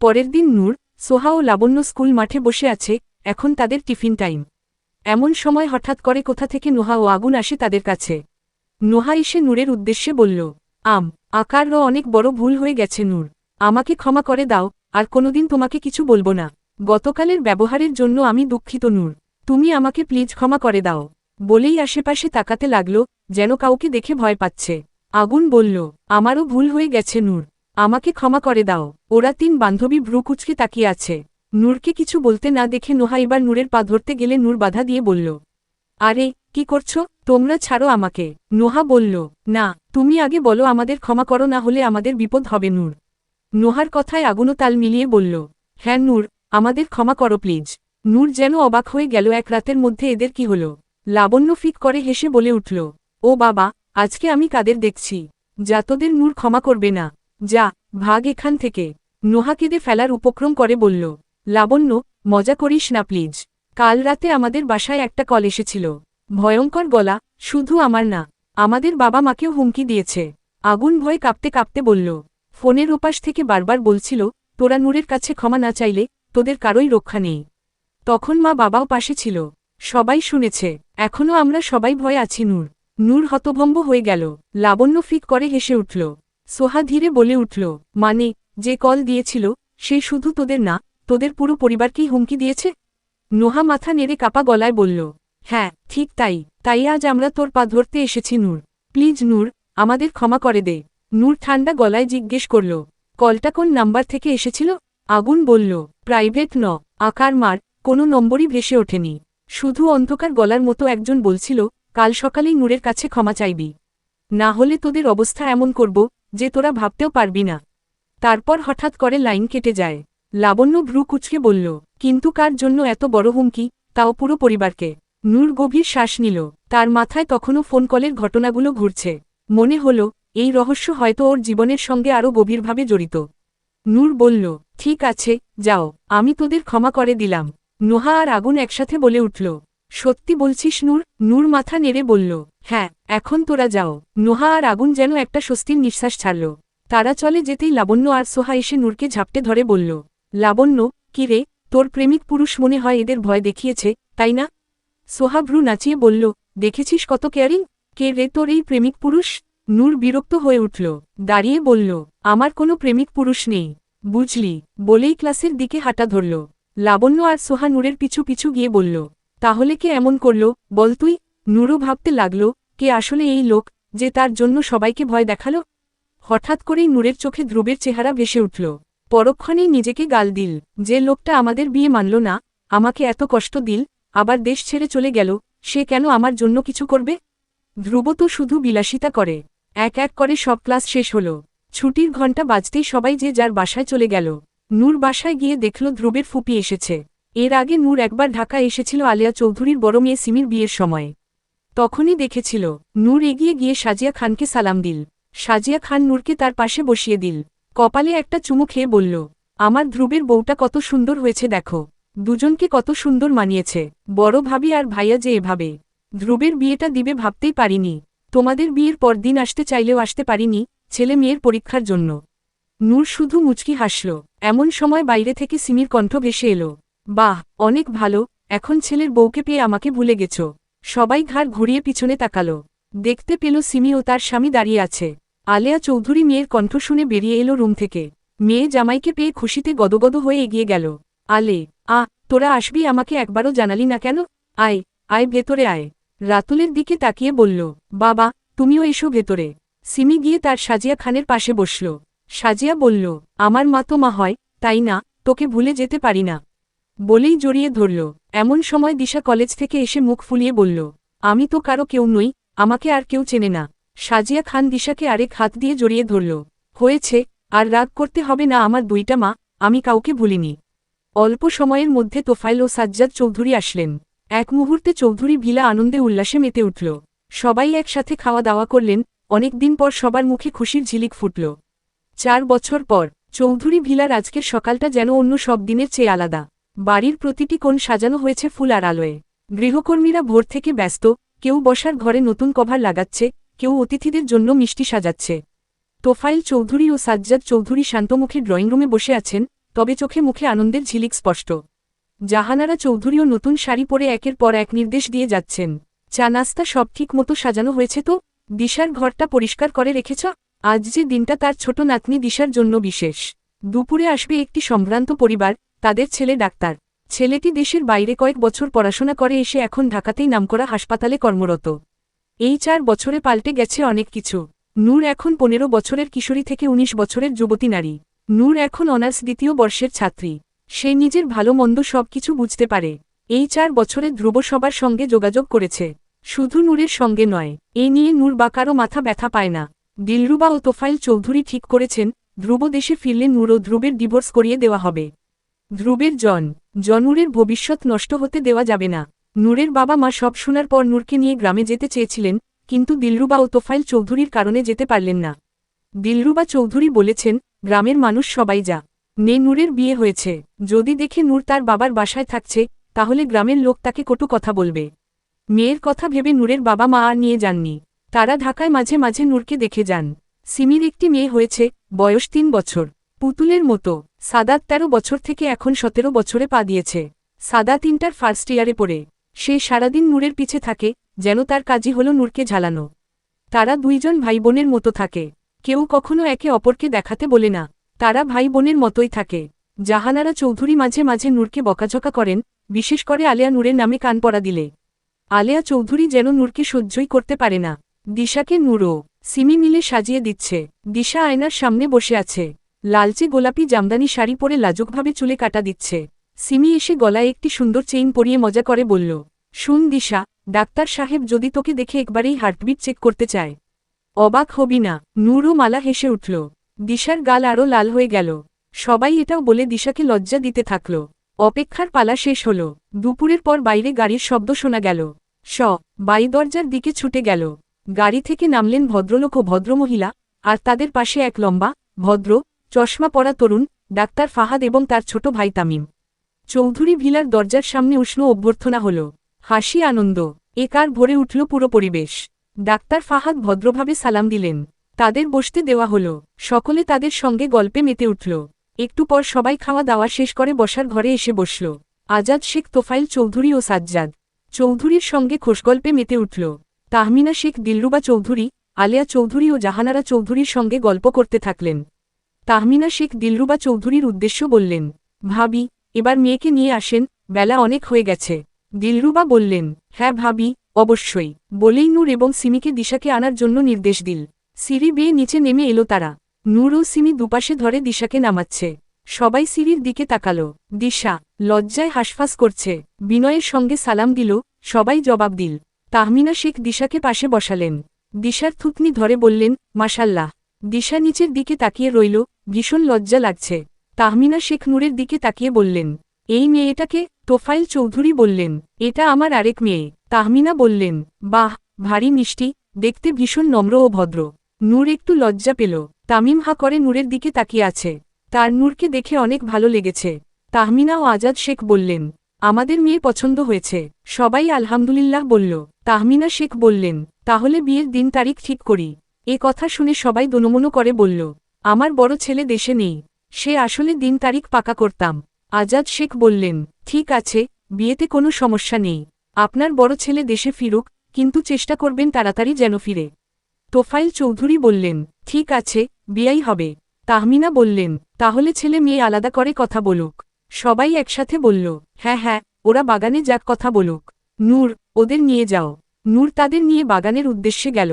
পরের দিন নূর, সোহা ও লাবণ্য স্কুল মাঠে বসে আছে, এখন তাদের টিফিন টাইম। এমন সময় হঠাৎ করে কোথা থেকে নোহা ও আগুন আসে তাদের কাছে। নোহা এসে নূরের উদ্দেশ্যে বলল, আম, আকার অনেক বড় ভুল হয়ে গেছে নূর। আমাকে ক্ষমা করে দাও, আর কোনোদিন তোমাকে কিছু বলব না। গতকালের ব্যবহারের জন্য আমি দুঃখিত নূর। তুমি আমাকে প্লিজ ক্ষমা করে দাও। বলেই আশেপাশে তাকাতে লাগল, যেন কাউকে দেখে ভয় পাচ্ছে। আগুন বলল, আমারও ভুল হয়ে গেছে নূর। আমাকে ক্ষমা করে দাও। ওরা তিন বান্ধবী ভ্রুকুচকে তাকিয়ে আছে। নূরকে কিছু বলতে না দেখে নোহা এবার নূরের পা ধরতে গেলে নূর বাধা দিয়ে বলল, আরে, কি করছ? তোমরা ছাড়ো আমাকে। নোহা বলল, না, তুমি আগে বলো আমাদের ক্ষমা করো না হলে আমাদের বিপদ হবে নূর। নোহার কথায় আগুনও তাল মিলিয়ে বলল হ্যাঁ নূর, আমাদের ক্ষমা করো প্লিজ। নূর যেন অবাক হয়ে গেল এক রাতের মধ্যে এদের কি হল। লাবণ্য ফিক করে হেসে বলে উঠল, ও বাবা, আজকে আমি কাদের দেখছি? যা তোদের নূর ক্ষমা করবে না। যা ভাগ এখান থেকে। নোহা কেঁদে ফেলার উপক্রম করে বলল, লাবণ্য, মজা করিস না প্লিজ। কাল রাতে আমাদের বাসায় একটা কল এসেছিল। ভয়ঙ্কর গলা, শুধু আমার না, আমাদের বাবা মাকেও হুমকি দিয়েছে। আগুন ভয়ে কাঁপতে কাঁপতে বলল, ফোনের ওপাশ থেকে বারবার বলছিল, তোরা নূরের কাছে ক্ষমা না চাইলে তোদের কারোই রক্ষা নেই। তখন মা বাবাও পাশে ছিল। সবাই শুনেছে এখনও আমরা সবাই ভয়ে আছি নূর। নূর হতভম্ব হয়ে গেল। লাবণ্য ফিক করে হেসে উঠল সোহা ধীরে বলে উঠল মানে যে কল দিয়েছিল, সে শুধু তোদের না, তোদের পুরো পরিবারকেই হুমকি দিয়েছে? নোহা মাথা নেড়ে কাপা গলায় বলল হ্যাঁ ঠিক তাই তাই আজ আমরা তোর পা ধরতে এসেছি, নূর। প্লিজ, নূর, আমাদের ক্ষমা করে দে। নূর ঠান্ডা গলায় জিজ্ঞেস করল, কলটা কোন নাম্বার থেকে এসেছিল? আগুন বলল, প্রাইভেট ন, আকার মার, কোনো নম্বরই ভেসে ওঠেনি। শুধু অন্ধকার গলার মতো একজন বলছিল, কাল সকালেই নূরের কাছে ক্ষমা চাইবি। না হলে তোদের অবস্থা এমন করব যে তোরা ভাবতেও পারবি না। তারপর হঠাৎ করে লাইন কেটে যায়। লাবণ্য ভ্রু কুচকে বলল, কিন্তু কার জন্য এত বড় হুমকি? তাও পুরো পরিবারকে। নূর গভীর শ্বাস নিল। তার মাথায় তখনও ফোন কলের ঘটনাগুলো ঘুরছে। মনে হল, এই রহস্য হয়তো ওর জীবনের সঙ্গে আরও গভীরভাবে জড়িত। নূর বলল, ঠিক আছে, যাও, আমি তোদের ক্ষমা করে দিলাম। নোহা আর আগুন একসাথে বলে উঠল। সত্যি বলছিস নূর? নূর মাথা নেড়ে বলল হ্যাঁ এখন তোরা যাও। নোহা আর আগুন যেন একটা স্বস্তির নিঃশ্বাস ছাড়ল। তারা চলে যেতেই লাবণ্য আর সোহা এসে নূরকে ঝাপটে ধরে বলল, লাবণ্য, কি রে? তোর প্রেমিক পুরুষ মনে হয় এদের ভয় দেখিয়েছে, তাই না? সোহা ভ্রু নাচিয়ে বলল, দেখেছিস কত কেয়ারিং? কে রে তোর এই প্রেমিক পুরুষ? নূর বিরক্ত হয়ে উঠল, দাঁড়িয়ে বলল, আমার কোনো প্রেমিক পুরুষ নেই। বুঝলি? বলেই ক্লাসের দিকে হাঁটা ধরল। লাবণ্য আর সোহা নূরের পিছু পিছু গিয়ে বলল তাহলে কে এমন করল? বল তুই। নূরও ভাবতে লাগল, কে আসলে এই লোক যে তার জন্য সবাইকে ভয় দেখাল? হঠাৎ করেই নূরের চোখে ধ্রুবের চেহারা ভেসে উঠল। পরক্ষণেই নিজেকে গাল দিল, যে লোকটা আমাদের বিয়ে মানল না, আমাকে এত কষ্ট দিল, আবার দেশ ছেড়ে চলে গেল, সে কেন আমার জন্য কিছু করবে? ধ্রুব তো শুধু বিলাসিতা করে। এক এক করে সব ক্লাস শেষ হল। ছুটির ঘণ্টা বাজতেই সবাই যে যার বাসায় চলে গেল। নূর বাসায় গিয়ে দেখল ধ্রুবের ফুপি এসেছে। এর আগে নূর একবার ঢাকা এসেছিল আলিয়া চৌধুরীর বড় মেয়ে সিমির বিয়ের সময়। তখনই দেখেছিল, নূর এগিয়ে গিয়ে সাজিয়া খানকে সালাম দিল। সাজিয়া খান নূরকে তার পাশে বসিয়ে দিল। কপালে একটা চুমু খেয়ে বলল, আমার ধ্রুবের বউটা কত সুন্দর হয়েছে দেখো। দুজনকে কত সুন্দর মানিয়েছে। বড় ভাবি আর ভাইয়া যে এভাবে। ধ্রুবের বিয়েটা দিবে ভাবতেই পারিনি। তোমাদের বিয়ের পর দিন আসতে চাইলেও আসতে পারিনি, ছেলে মেয়ের পরীক্ষার জন্য। নূর শুধু মুচকি হাসল। এমন সময় বাইরে থেকে সিমির কণ্ঠ ভেসে এলো বাহ, অনেক ভালো, এখন ছেলের বউকে পেয়ে আমাকে ভুলে গেছ। সবাই ঘাড় ঘুরিয়ে পিছনে তাকালো। দেখতে পেল সিমি ও তার স্বামী দাঁড়িয়ে আছে। আলেয়া চৌধুরী মেয়ের কণ্ঠ শুনে বেরিয়ে এলো রুম থেকে। মেয়ে জামাইকে পেয়ে খুশিতে গদগদ হয়ে এগিয়ে গেল। আলে আ তোরা আসবি আমাকে একবারও জানালি না কেন? আয় আয় ভেতরে আয়। রাতুলের দিকে তাকিয়ে বলল, বাবা, তুমিও এসো ভেতরে। সিমি গিয়ে তার সাজিয়া খানের পাশে বসল। সাজিয়া বলল, আমার মা তো মা হয়, তাই না, তোকে ভুলে যেতে পারি না। বলেই জড়িয়ে ধরল। এমন সময় দিশা কলেজ থেকে এসে মুখ ফুলিয়ে বলল, আমি তো কারও কেউ নই, আমাকে আর কেউ চেনে না। সাজিয়া খান দিশাকে আরেক হাত দিয়ে জড়িয়ে ধরল, হয়েছে, আর রাগ করতে হবে না আমার দুইটা মা, আমি কাউকে ভুলিনি। অল্প সময়ের মধ্যে তোফাইল ও সাজ্জাদ চৌধুরী আসলেন। এক মুহূর্তে চৌধুরী ভিলা আনন্দে উল্লাসে মেতে উঠল। সবাই একসাথে খাওয়া দাওয়া করলেন, অনেক দিন পর সবার মুখে খুশির ঝিলিক ফুটল। চার বছর পর, চৌধুরী ভিলার আজকের সকালটা যেন অন্য সব দিনের চেয়ে আলাদা। বাড়ির প্রতিটি কোণ সাজানো হয়েছে ফুল আর আলোয় গৃহকর্মীরা ভোর থেকে ব্যস্ত, কেউ বসার ঘরে নতুন কভার লাগাচ্ছে, কেউ অতিথিদের জন্য মিষ্টি সাজাচ্ছে। তোফাইল চৌধুরী ও সাজ্জাদ চৌধুরী শান্তমুখে ড্রয়িং রুমে বসে আছেন, তবে চোখে মুখে আনন্দের ঝিলিক স্পষ্ট। জাহানারা চৌধুরীও নতুন শাড়ি পরে একের পর এক নির্দেশ দিয়ে যাচ্ছেন। চা নাস্তা সব ঠিক মতো সাজানো হয়েছে তো? দিশার ঘরটা পরিষ্কার করে রেখেছ? আজ যে দিনটা তার ছোট নাতনি দিশার জন্য বিশেষ। দুপুরে আসবে একটি সম্ভ্রান্ত পরিবার তাদের ছেলে ডাক্তার। ছেলেটি দেশের বাইরে কয়েক বছর পড়াশোনা করে এসে এখন ঢাকাতেই নামকরা হাসপাতালে কর্মরত। এই চার বছরে পাল্টে গেছে অনেক কিছু। নূর এখন পনেরো বছরের কিশোরী থেকে ১৯ বছরের যুবতী নারী। নূর এখন অনার্স দ্বিতীয় বর্ষের ছাত্রী। সে নিজের ভালো মন্দ সব কিছু বুঝতে পারে। এই চার বছরে ধ্রুব সবার সঙ্গে যোগাযোগ করেছে। শুধু নূরের সঙ্গে নয়, এ নিয়ে নূর বা কারও মাথা ব্যথা পায় না। দিলরুবা ও তোফাইল চৌধুরী ঠিক করেছেন, ধ্রুব দেশে ফিরলে নূর ও ধ্রুবের ডিভোর্স করিয়ে দেওয়া হবে। ধ্রুবের জন, জনুরের ভবিষ্যৎ নষ্ট হতে দেওয়া যাবে না। নূরের বাবা মা সব শোনার পর নূরকে নিয়ে গ্রামে যেতে চেয়েছিলেন, কিন্তু দিলরুবা ও তোফাইল চৌধুরীর কারণে যেতে পারলেন না। দিলরুবা চৌধুরী বলেছেন, গ্রামের মানুষ সবাই যা। নে নূরের বিয়ে হয়েছে। যদি দেখে নূর তার বাবার বাসায় থাকছে, তাহলে গ্রামের লোক তাকে কটু কথা বলবে। মেয়ের কথা ভেবে নূরের বাবা মা আর নিয়ে যাননি। তারা ঢাকায় মাঝে মাঝে নূরকে দেখে যান। সিমির একটি মেয়ে হয়েছে, বয়স তিন বছর। পুতুলের মতো, সাদাত তেরো বছর থেকে এখন সতেরো বছরে পা দিয়েছে। সাদা তিনটার ফার্স্ট ইয়ারে পড়ে। সে সারাদিন নূরের পিছে থাকে, যেন তার কাজই হল নূরকে ঝালানো তারা দুইজন ভাই বোনের মতো থাকে। কেউ কখনো একে অপরকে দেখাতে বলে না। তারা ভাই বোনের মতোই থাকে। জাহানারা চৌধুরী মাঝে মাঝে নূরকে বকাঝকা করেন, বিশেষ করে আলেয়া নূরের নামে কান পড়া দিলে। আলেয়া চৌধুরী যেন নূরকে সহ্যই করতে পারে না। দিশাকে নূরও সিমি মিলে সাজিয়ে দিচ্ছে। দিশা আয়নার সামনে বসে আছে। লালচে গোলাপি জামদানি শাড়ি পরে লাজুকভাবে চুলে কাটা দিচ্ছে। সিমি এসে গলায় একটি সুন্দর চেইন পরিয়ে মজা করে বলল, শুন দিশা, ডাক্তার সাহেব যদি তোকে দেখে একবারেই হার্টবিট চেক করতে চায়। অবাক হবি না? নূরও মালা হেসে উঠল। দিশার গাল আরও লাল হয়ে গেল। সবাই এটাও বলে দিশাকে লজ্জা দিতে থাকল। অপেক্ষার পালা শেষ হল। দুপুরের পর বাইরে গাড়ির শব্দ শোনা গেল। স বাই দরজার দিকে ছুটে গেল। গাড়ি থেকে নামলেন ভদ্রলোক ও ভদ্রমহিলা, আর তাদের পাশে এক লম্বা, ভদ্র চশমা পরা তরুণ, ডাক্তার ফাহাদ এবং তার ছোট ভাই তামিম। চৌধুরী ভিলার দরজার সামনে উষ্ণ অভ্যর্থনা হল। হাসি, আনন্দ। এ কার ভরে উঠল পুরো পরিবেশ। ডাক্তার ফাহাদ ভদ্রভাবে সালাম দিলেন। তাদের বসতে দেওয়া হল। সকলে তাদের সঙ্গে গল্পে মেতে উঠল। একটু পর সবাই খাওয়া দাওয়া শেষ করে বসার ঘরে এসে বসল। আজাদ শেখ তোফাইল চৌধুরী ও সাজ্জাদ। চৌধুরীর সঙ্গে খোশগল্পে মেতে উঠল। তাহমিনা শেখ, দিলরুবা চৌধুরী, আলিয়া চৌধুরী ও জাহানারা চৌধুরীর সঙ্গে গল্প করতে থাকলেন। তাহমিনা শেখ দিলরুবা চৌধুরীর উদ্দেশ্য বললেন, ভাবি, এবার মেয়েকে নিয়ে আসেন, বেলা অনেক হয়ে গেছে। দিলরুবা বললেন হ্যাঁ ভাবি, অবশ্যই। বলেই নূর এবং সিমিকে দিশাকে আনার জন্য নির্দেশ দিল। সিঁড়ি বেয়ে নিচে নেমে এলো তারা। নূর ও সিমি দুপাশে ধরে দিশাকে নামাচ্ছে। সবাই সিঁড়ির দিকে তাকালো। দিশা লজ্জায় হাসফাস করছে। বিনয়ের সঙ্গে সালাম দিল, সবাই জবাব দিল। তাহমিনা শেখ দিশাকে পাশে বসালেন। দিশার থুতনি ধরে বললেন মাসাল্লাহ দিশা নিচের দিকে তাকিয়ে রইল, ভীষণ লজ্জা লাগছে। তাহমিনা শেখ নূরের দিকে তাকিয়ে বললেন, এই মেয়েটাকে তোফাইল চৌধুরী বললেন, এটা আমার আরেক মেয়ে। তাহমিনা বললেন, বাহ, ভারী মিষ্টি, দেখতে ভীষণ নম্র ও ভদ্র। নূর একটু লজ্জা পেল, তামিম হা করে নূরের দিকে তাকিয়ে আছে। তার নূরকে দেখে অনেক ভালো লেগেছে। তাহমিনা ও আজাদ শেখ বললেন, আমাদের মেয়ে পছন্দ হয়েছে। সবাই আলহামদুলিল্লাহ বলল। তাহমিনা শেখ বললেন, তাহলে বিয়ের দিন তারিখ ঠিক করি। এ কথা শুনে সবাই দনুমনু করে বলল, আমার বড় ছেলে দেশে নেই। সে আসলে দিন তারিখ পাকা করতাম। আজাদ শেখ বললেন, ঠিক আছে, বিয়েতে কোনো সমস্যা নেই। আপনার বড় ছেলে দেশে ফিরুক, কিন্তু চেষ্টা করবেন তাড়াতাড়ি যেন ফিরে। তোফাইল চৌধুরী বললেন, ঠিক আছে, বিয়াই হবে। তাহমিনা বললেন, তাহলে ছেলে মেয়ে আলাদা করে কথা বলুক। সবাই একসাথে বলল হ্যাঁ হ্যাঁ ওরা বাগানে যাক কথা বলুক। নূর, ওদের নিয়ে যাও। নূর তাদের নিয়ে বাগানের উদ্দেশ্যে গেল।